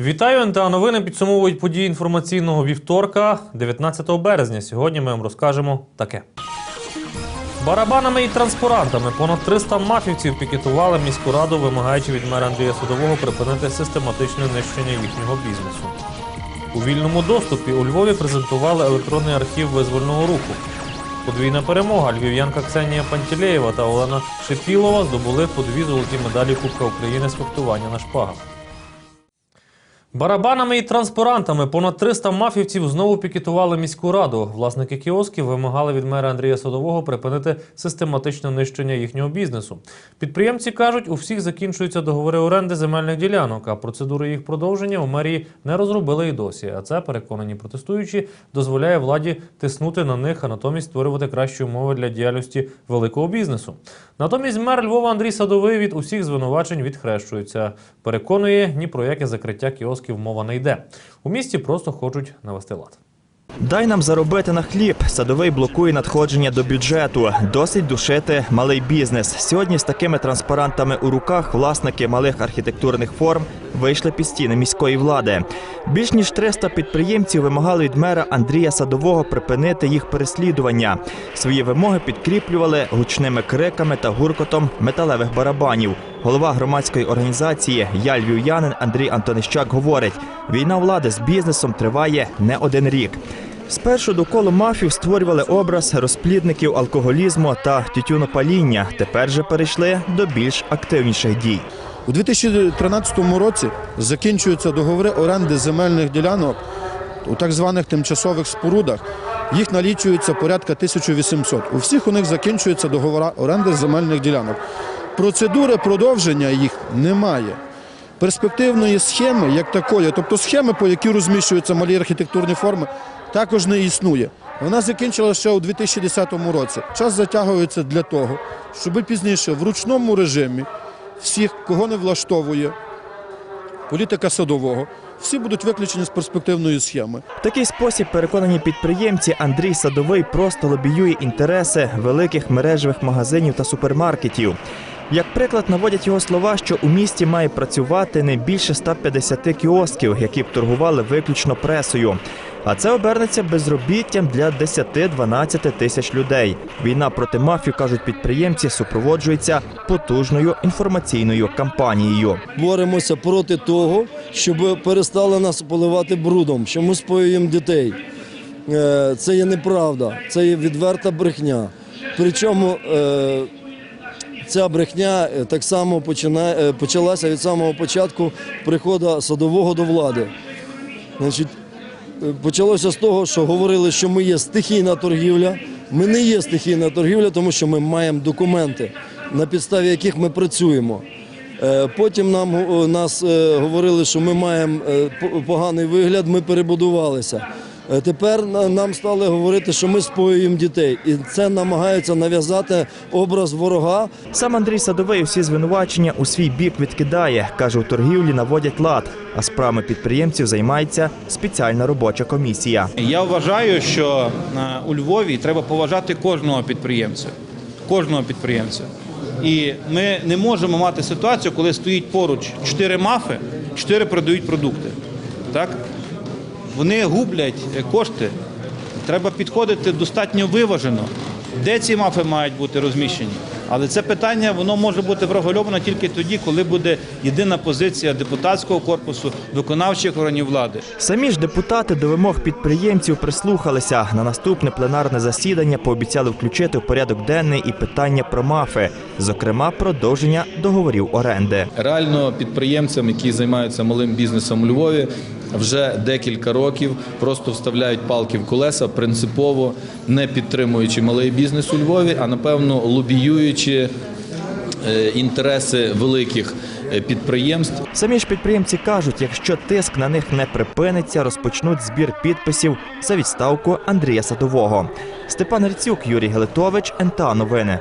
Вітаю, НТА Новини підсумовують події інформаційного вівторка, 19 березня. Сьогодні ми вам розкажемо таке. Барабанами і транспарантами понад 300 мафівців пікетували міську раду, вимагаючи від мера Андрія Судового припинити систематичне нищення їхнього бізнесу. У вільному доступі у Львові презентували електронний архів визвольного руху. Подвійна перемога. Львів'янка Ксенія Пантілеєва та Олена Шепілова здобули по дві золоті медалі Кубка України з фехтування на шпагах. Барабанами і транспарантами понад 300 мафівців знову пікетували міську раду. Власники кіосків вимагали від мера Андрія Садового припинити систематичне нищення їхнього бізнесу. Підприємці кажуть, у всіх закінчуються договори оренди земельних ділянок, а процедури їх продовження у мерії не розробили і досі. А це, переконані протестуючі, дозволяє владі тиснути на них, а натомість створювати кращі умови для діяльності великого бізнесу. Натомість мер Львова Андрій Садовий від усіх звинувачень відхрещується. Переконує, ні про яке закриття кіосків мова не йде. У місті просто хочуть навести лад. Дай нам заробити на хліб. Садовий блокує надходження до бюджету. Досить душити малий бізнес. Сьогодні з такими транспарантами у руках власники малих архітектурних форм вийшли під стіни міської влади. Більш ніж 300 підприємців вимагали від мера Андрія Садового припинити їх переслідування. Свої вимоги підкріплювали гучними криками та гуркотом металевих барабанів. Голова громадської організації Я Львів'янин Андрій Антонищак говорить: війна влади з бізнесом триває не один рік. Спершу довкола мафів створювали образ розплідників алкоголізму та тютюнопаління. Тепер же перейшли до більш активніших дій. У 2013 році закінчуються договори оренди земельних ділянок у так званих тимчасових спорудах. Їх налічується порядка 1800. У всіх у них закінчуються договори оренди земельних ділянок. Процедури продовження їх немає. Перспективної схеми, як такої, тобто схеми, по якій розміщуються малі архітектурні форми, також не існує. Вона закінчилася ще у 2010 році. Час затягується для того, щоб пізніше в ручному режимі всіх, кого не влаштовує політика садового, всі будуть виключені з перспективної схеми. Такий спосіб переконані підприємці Андрій Садовий просто лобіює інтереси великих мережевих магазинів та супермаркетів. Як приклад наводять його слова, що у місті має працювати не більше 150 кіосків, які б торгували виключно пресою. А це обернеться безробіттям для 10-12 тисяч людей. Війна проти мафії, кажуть підприємці, супроводжується потужною інформаційною кампанією. боремося проти того, щоб перестали нас поливати брудом, що ми споюємо дітей. Е, Це є неправда, це є відверта брехня. Причому е, ця брехня е, так само е, почалася від самого початку приходу садового до влади. Е, почалося з того, що говорили, що ми є стихійна торгівля. Ми не є стихійна торгівля, тому що ми маємо документи, на підставі яких ми працюємо. Потім нам нас говорили, що ми маємо поганий вигляд, ми перебудувалися. Е, Тепер нам стали говорити, що ми споюємо дітей, і це намагаються нав'язати образ ворога. Сам Андрій Садовий усі звинувачення у свій бік відкидає. Каже, у торгівлі наводять лад, а справами підприємців займається спеціальна робоча комісія. Я вважаю, що е, у Львові треба поважати кожного підприємця. Кожного підприємця. І ми не можемо мати ситуацію, коли стоїть поруч чотири мафи, чотири продають продукти. Так? Вони гублять е, кошти. Треба підходити достатньо виважено. Де ці мафи мають бути розміщені? Але це питання воно може бути врегульовано тільки тоді, коли буде єдина позиція депутатського корпусу, виконавчих органів влади. Самі ж депутати до вимог підприємців прислухалися. На наступне пленарне засідання пообіцяли включити в порядок денний і питання про мафи, зокрема продовження договорів оренди. Реально підприємцям, які займаються малим бізнесом у Львові, вже декілька років просто вставляють палки в колеса, принципово не підтримуючи малий бізнес у Львові, а напевно лобіюючи е, інтереси великих е, підприємств. Самі ж підприємці кажуть, якщо тиск на них не припиниться, розпочнуть збір підписів за відставку Андрія Садового. Степан Грицюк, Юрій Гелетович, НТА Новини.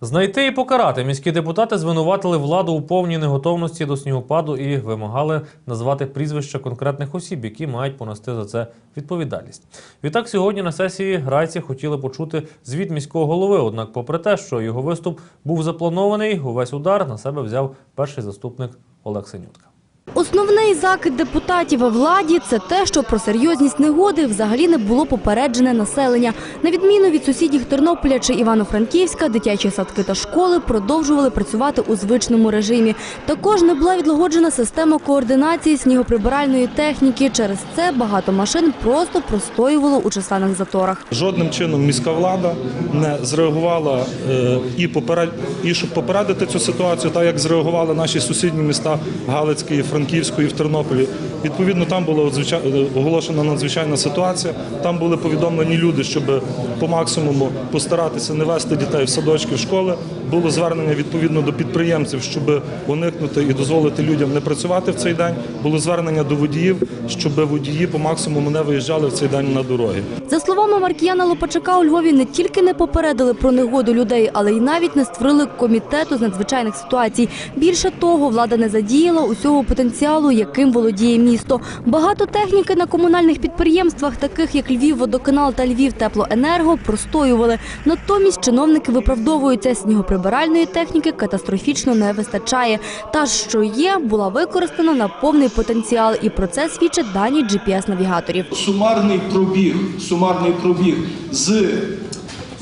Знайти і покарати міські депутати звинуватили владу у повній неготовності до снігопаду і вимагали назвати прізвища конкретних осіб, які мають понести за це відповідальність. Відтак, сьогодні на сесії райці хотіли почути звіт міського голови. Однак, попри те, що його виступ був запланований, увесь удар на себе взяв перший заступник Олег Синютка. Основний закид депутатів владі – це те, що про серйозність негоди взагалі не було попереджене населення. На відміну від сусідів Тернополя чи Івано-Франківська, дитячі садки та школи продовжували працювати у звичному режимі. Також не була відлагоджена система координації снігоприбиральної техніки. Через це багато машин просто простоювало у численних заторах. Жодним чином міська влада не зреагувала е, і поперед і щоб попередити цю ситуацію, так як зреагували наші сусідні міста Галицький, Франківську і в Тернополі. Відповідно, там була е, оголошена надзвичайна ситуація. Там були повідомлені люди, щоб по максимуму постаратися не вести дітей в садочки, в школи. Було звернення відповідно до підприємців, щоб уникнути і дозволити людям не працювати в цей день. Було звернення до водіїв, щоб водії по максимуму не виїжджали в цей день на дороги. За словами Маркіяна Лопачака, у Львові не тільки не попередили про негоду людей, але й навіть не створили комітету з надзвичайних ситуацій. Більше того, влада не задіяла усього потенціалу, яким володіє місто. Багато техніки на комунальних підприємствах, таких як Львівводоканал та Львівтеплоенерго, простоювали. Натомість чиновники виправдовуються, снігоприбиральної техніки катастрофічно не вистачає. Та що є, була використана на повний потенціал, і про це свідчать дані GPS-навігаторів. сумарний пробіг, сумарний пробіг з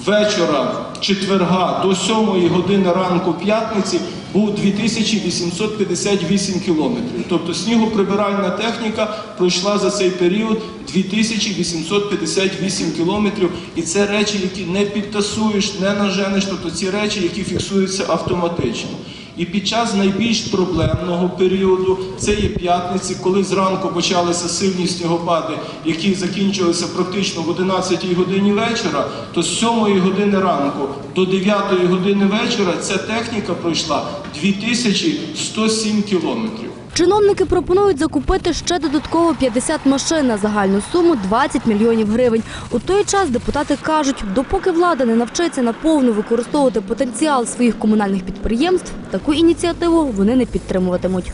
вечора четверга до 7 години ранку п'ятниці був 2858 кілометрів. Тобто снігоприбиральна техніка пройшла за цей період 2858 кілометрів. І це речі, які не підтасуєш, не наженеш, тобто ці речі, які фіксуються автоматично. І під час найбільш проблемного періоду, це є п'ятниці, коли зранку почалися сильні снігопади, які закінчилися практично в 11 годині вечора, то з 7 години ранку до 9 години вечора ця техніка пройшла 2107 кілометрів. Чиновники пропонують закупити ще додатково 50 машин на загальну суму 20 мільйонів гривень. У той час депутати кажуть, допоки влада не навчиться наповну використовувати потенціал своїх комунальних підприємств, таку ініціативу вони не підтримуватимуть.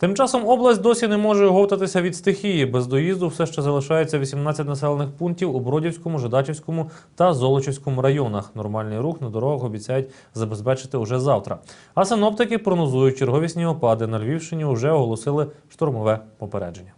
Тим часом область досі не може оговтатися від стихії. Без доїзду все ще залишається 18 населених пунктів у Бродівському, Жидачівському та Золочівському районах. Нормальний рух на дорогах обіцяють забезпечити уже завтра. А синоптики прогнозують чергові снігопади. На Львівщині вже оголосили штормове попередження.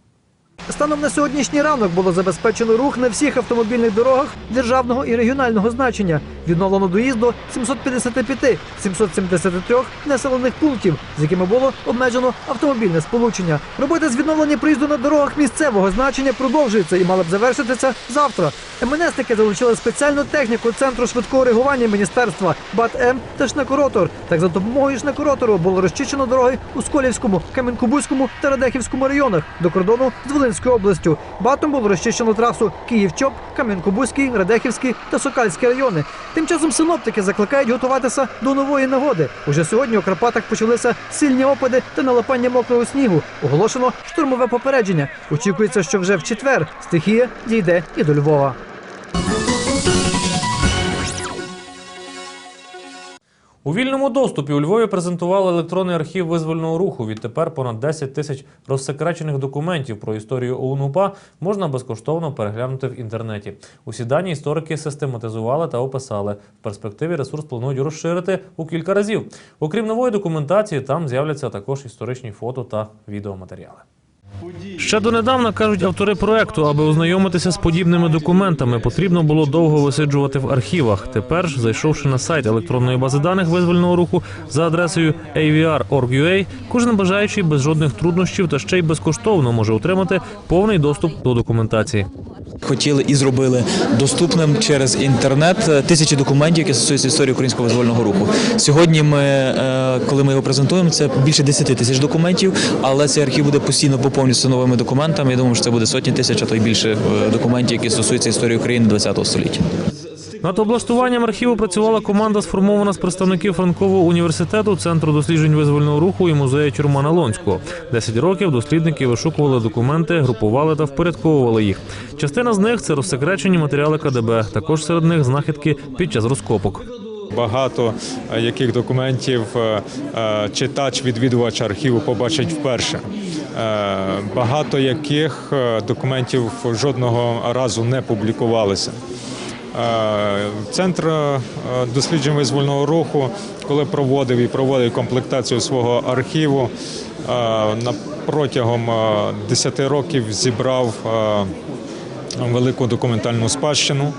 Станом на сьогоднішній ранок було забезпечено рух на всіх автомобільних дорогах державного і регіонального значення. Відновлено доїзд до 755 773 населених пунктів, з якими було обмежено автомобільне сполучення. Роботи з відновлення проїзду на дорогах місцевого значення продовжуються і мали б завершитися завтра. МНСники залучили спеціальну техніку центру швидкого реагування міністерства БАТ-М та Шнекоротор. Так за допомогою Шнекоротору було розчищено дороги у Сколівському, Кам'янкобузькому та Радехівському районах до кордону з Волинською областю. Батом було розчищено трасу Київ-Чоп, Кам'янкобузький, Радехівський та Сокальський райони. Тим часом синоптики закликають готуватися до нової нагоди. Уже сьогодні у Карпатах почалися сильні опади та налапання мокрого снігу. Оголошено штурмове попередження. Очікується, що вже в четвер стихія дійде і до Львова. У вільному доступі у Львові презентували електронний архів визвольного руху. Відтепер понад 10 тисяч розсекречених документів про історію ОУН-УПА можна безкоштовно переглянути в інтернеті. Усі дані історики систематизували та описали. В перспективі ресурс планують розширити у кілька разів. Окрім нової документації, там з'являться також історичні фото та відеоматеріали. Ще донедавна кажуть автори проекту, аби ознайомитися з подібними документами, потрібно було довго висиджувати в архівах. Тепер ж, зайшовши на сайт електронної бази даних визвольного руху за адресою avr.org.ua, кожен бажаючий без жодних труднощів та ще й безкоштовно може отримати повний доступ до документації. хотіли і зробили доступним через інтернет е, тисячі документів, які стосуються історії українського визвольного руху. Сьогодні ми, е, коли ми його презентуємо, це більше 10 тисяч документів, але цей архів буде постійно поповнюватися новими документами. Я думаю, що це буде сотні тисяч, а то й більше е, документів, які стосуються історії України ХХ століття. Над облаштуванням архіву працювала команда, сформована з представників Франкового університету, центру досліджень визвольного руху і музею Чурмана Лонського. Десять років дослідники вишукували документи, групували та впорядковували їх. Частина з них це розсекречені матеріали КДБ. Також серед них знахідки під час розкопок. Багато е, яких документів е, е, читач, відвідувач архіву побачить вперше. Багато яких документів жодного разу не публікувалися. Центр досліджень визвольного руху, коли проводив і проводив комплектацію свого архіву, протягом е, 10 років зібрав велику документальну спадщину,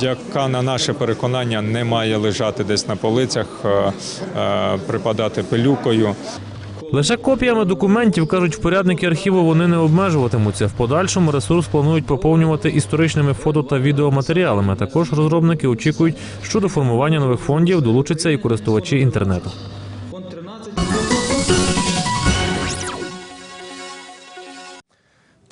яка, на наше переконання, не має лежати десь на полицях, припадати пилюкою. Лише копіями документів кажуть, впорядники архіву вони не обмежуватимуться. В подальшому ресурс планують поповнювати історичними фото та відеоматеріалами. Також розробники очікують, що до формування нових фондів долучаться і користувачі інтернету.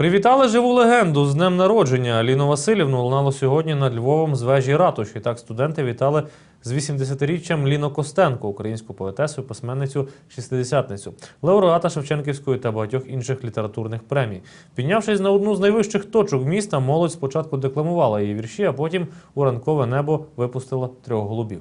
Привітали живу легенду з днем народження. Аліну Васильівну лунало сьогодні над Львовом з вежі ратуші. Так студенти вітали з 80-річчям Ліно Костенко, українську поетесу, письменницю, шістдесятницю, лауреата Шевченківської та багатьох інших літературних премій. Піднявшись на одну з найвищих точок міста, молодь спочатку декламувала її вірші, а потім у ранкове небо випустила трьох голубів.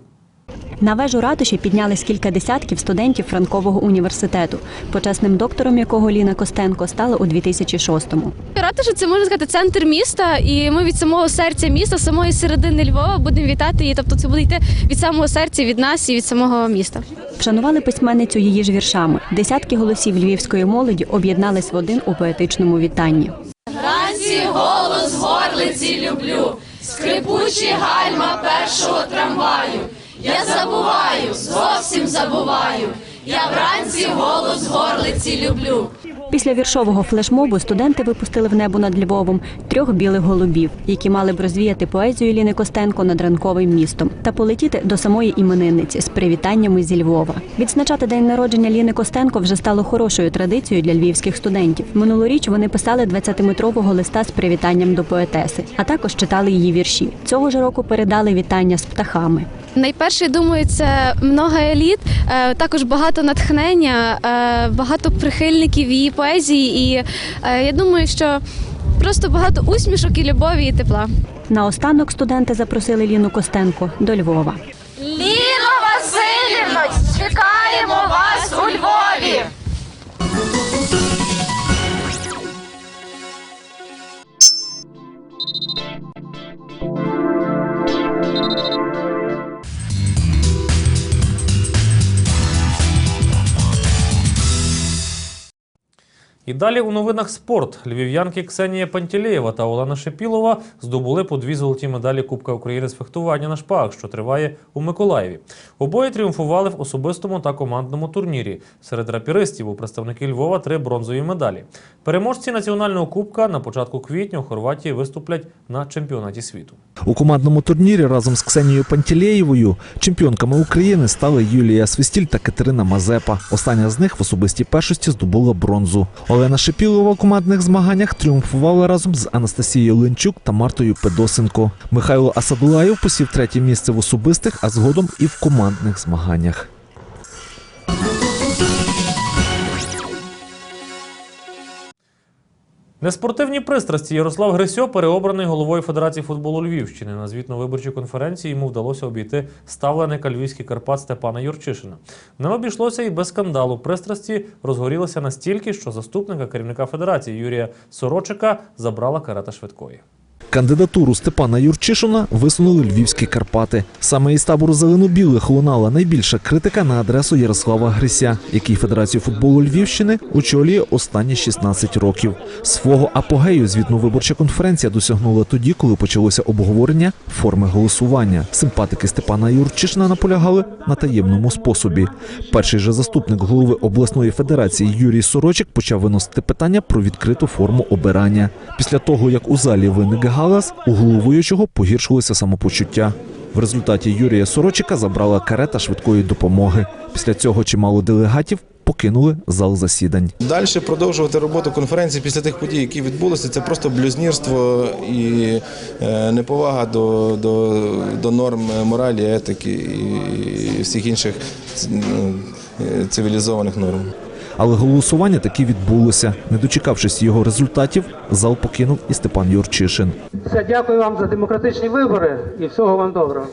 На вежу ратуші піднялись кілька десятків студентів Франкового університету, почесним доктором якого Ліна Костенко стала у 2006-му. Ратуша це можна сказати центр міста, і ми від самого серця міста, самої середини Львова будемо вітати її. Тобто це буде йти від самого серця, від нас і від самого міста. Вшанували письменницю її ж віршами. Десятки голосів львівської молоді об'єднались в один у поетичному вітанні. Вранці голос горлиці люблю, скрипучі гальма першого трамваю. Я забуваю, зовсім забуваю. Я вранці голос горлиці люблю. Після віршового флешмобу студенти випустили в небо над Львовом трьох білих голубів, які мали б розвіяти поезію Ліни Костенко над ранковим містом та полетіти до самої іменинниці з привітаннями зі Львова. Відзначати день народження Ліни Костенко вже стало хорошою традицією для львівських студентів. Минулоріч вони писали 20-метрового листа з привітанням до поетеси, а також читали її вірші. Цього ж року передали вітання з птахами. Найперше, думаю, це много еліт, е, також багато натхнення, е, багато прихильників її поезії. І е, я думаю, що просто багато усмішок і любові і тепла. Наостанок студенти запросили Ліну Костенко до Львова. Ліна Васильівна, чекаємо вас у Львові. І далі у новинах спорт. Львів'янки Ксенія Пантілєєва та Олена Шепілова здобули по дві золоті медалі Кубка України з фехтування на шпагах, що триває у Миколаєві. Обоє тріумфували в особистому та командному турнірі. Серед рапіристів у представників Львова три бронзові медалі. Переможці національного кубка на початку квітня у Хорватії виступлять на чемпіонаті світу. У командному турнірі разом з Ксенією Пантілєєвою чемпіонками України стали Юлія Свистіль та Катерина Мазепа. Остання з них в особистій першості здобула бронзу. Олена Шипілова у командних змаганнях тріумфувала разом з Анастасією Ленчук та Мартою Педосенко. Михайло Асадулаєв посів третє місце в особистих, а згодом і в командних змаганнях. Неспортивні пристрасті Ярослав Грисьо переобраний головою Федерації футболу Львівщини. На звітно-виборчій конференції йому вдалося обійти ставленика львівський Карпат Степана Юрчишина. Не обійшлося і без скандалу. Пристрасті розгорілися настільки, що заступника керівника федерації Юрія Сорочика забрала карета швидкої. Кандидатуру Степана Юрчишина висунули львівські Карпати. Саме із табору зелено-білих лунала найбільша критика на адресу Ярослава Грися, який Федерацію футболу Львівщини очолює останні 16 років. Свого апогею звітно-виборча конференція досягнула тоді, коли почалося обговорення форми голосування. Симпатики Степана Юрчишина наполягали на таємному способі. Перший же заступник голови обласної федерації Юрій Сорочик почав виносити питання про відкриту форму обирання. Після того, як у залі виник галас, у головуючого погіршилося самопочуття. В результаті Юрія Сорочика забрала карета швидкої допомоги. Після цього чимало делегатів покинули зал засідань. Далі продовжувати роботу конференції після тих подій, які відбулися, це просто блюзнірство і е, неповага до, до, до норм моралі, етики і всіх інших е, цивілізованих норм. Але голосування таки відбулося. Не дочекавшись його результатів, зал покинув і Степан Юрчишин. Все, дякую вам за демократичні вибори і всього вам доброго.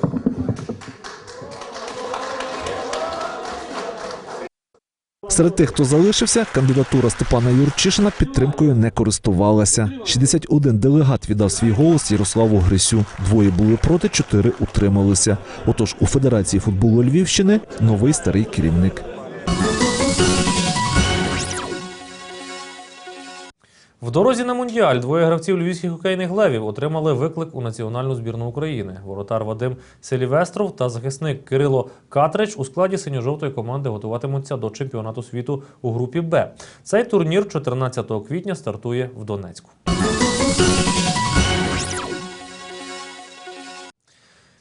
Серед тих, хто залишився, кандидатура Степана Юрчишина підтримкою не користувалася. 61 делегат віддав свій голос Ярославу Грисю. Двоє були проти, чотири утрималися. Отож, у Федерації футболу Львівщини новий старий керівник. В дорозі на Мундіаль двоє гравців львівських хокейних левів отримали виклик у національну збірну України. Воротар Вадим Селівестров та захисник Кирило Катрич у складі синьо-жовтої команди готуватимуться до чемпіонату світу у групі Б. Цей турнір 14 квітня стартує в Донецьку.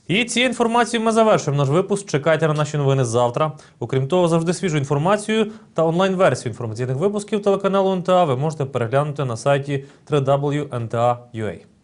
І цією інформацією ми завершуємо наш випуск. Чекайте на наші новини завтра. Окрім того, завжди свіжу інформацію та онлайн-версію інформаційних випусків телеканалу НТА ви можете переглянути на сайті www.nta.ua.